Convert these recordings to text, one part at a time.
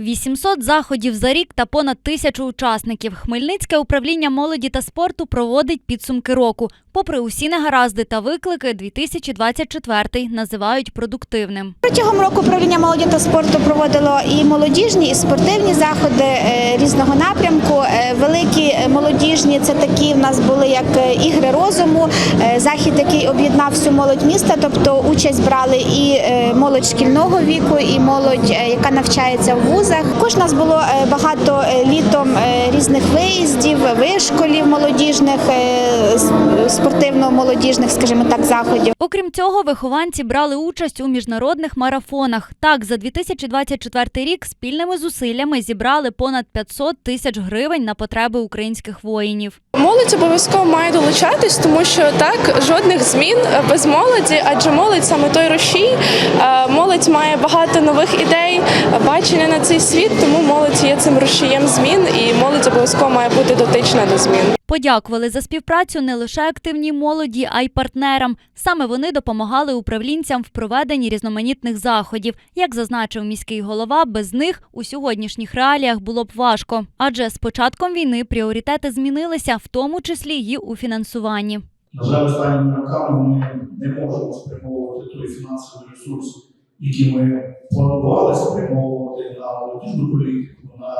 800 заходів за рік та понад тисячу учасників. Хмельницьке управління молоді та спорту проводить підсумки року. Попри усі негаразди та виклики, 2024 називають продуктивним. Протягом року управління молоді та спорту проводило і молодіжні, і спортивні заходи е, різного напрямку. Е, Великі е, молодіжні це такі в нас були як ігри розуму, захід, який об'єднав всю молодь міста. Тобто участь брали і молодь шкільного віку, і молодь, яка навчається в вузах. Також у нас було е, багато е, літом е, різних виїздів, вишколів молодіжних, спортивно-молодіжних, скажімо так, заходів. Окрім цього, вихованці брали участь у міжнародних марафонах. Так, за 2024 рік спільними зусиллями зібрали понад 500 тисяч гривень на потреби українських воїнів. Молодь обов'язково має долучатись, тому що так жодних змін без молоді, адже молодь саме той рушій. Молодь має багато нових ідей, бачення на цей світ, тому молодь є цим рушієм змін, і молодь обов'язково має бути дотична до змін. Подякували за співпрацю не лише активній молоді, а й партнерам. Саме вони допомагали управлінцям в проведенні різноманітних заходів. Як зазначив міський голова, без них у сьогоднішніх реаліях було б важко. Адже з початком війни пріоритети змінилися, в тому числі й у фінансуванні. На жаль, останніми роками ми не можемо спрямовувати той фінансовий ресурс, який ми планували спрямовувати на молодіжну політику, на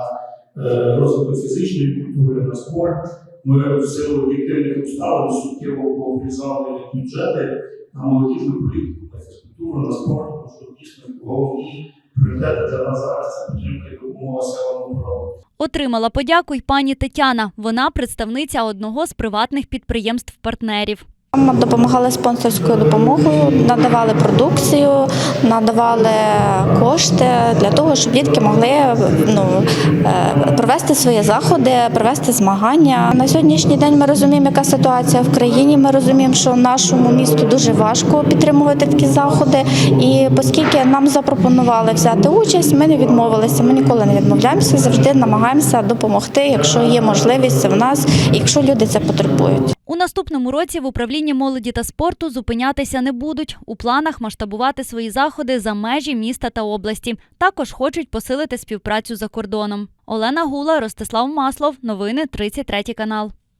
е, розвиток фізичної культури, на спорт. Ми в силу об'єктивних обставин суттєво обрізали бюджети на молодіжну політику, на фізкультуру, на спорт, тому що дійсно головні пріоритети для нас зараз це підтримка і допомога силам оборони. Отримала подяку й пані Тетяна. Вона представниця одного з приватних підприємств-партнерів. Нам допомагали спонсорською допомогою, надавали продукцію, надавали кошти для того, щоб дітки могли ну, е, провести свої заходи, провести змагання. На сьогоднішній день ми розуміємо, яка ситуація в країні. Ми розуміємо, що нашому місту дуже важко підтримувати такі заходи. І оскільки нам запропонували взяти участь, ми не відмовилися. Ми ніколи не відмовляємося, завжди намагаємося допомогти, якщо є можливість в нас, якщо люди це потребують. Наступному році в управлінні молоді та спорту зупинятися не будуть. У планах масштабувати свої заходи за межі міста та області. Також хочуть посилити співпрацю за кордоном. Олена Гула, Ростислав Маслов. Новини 33 канал.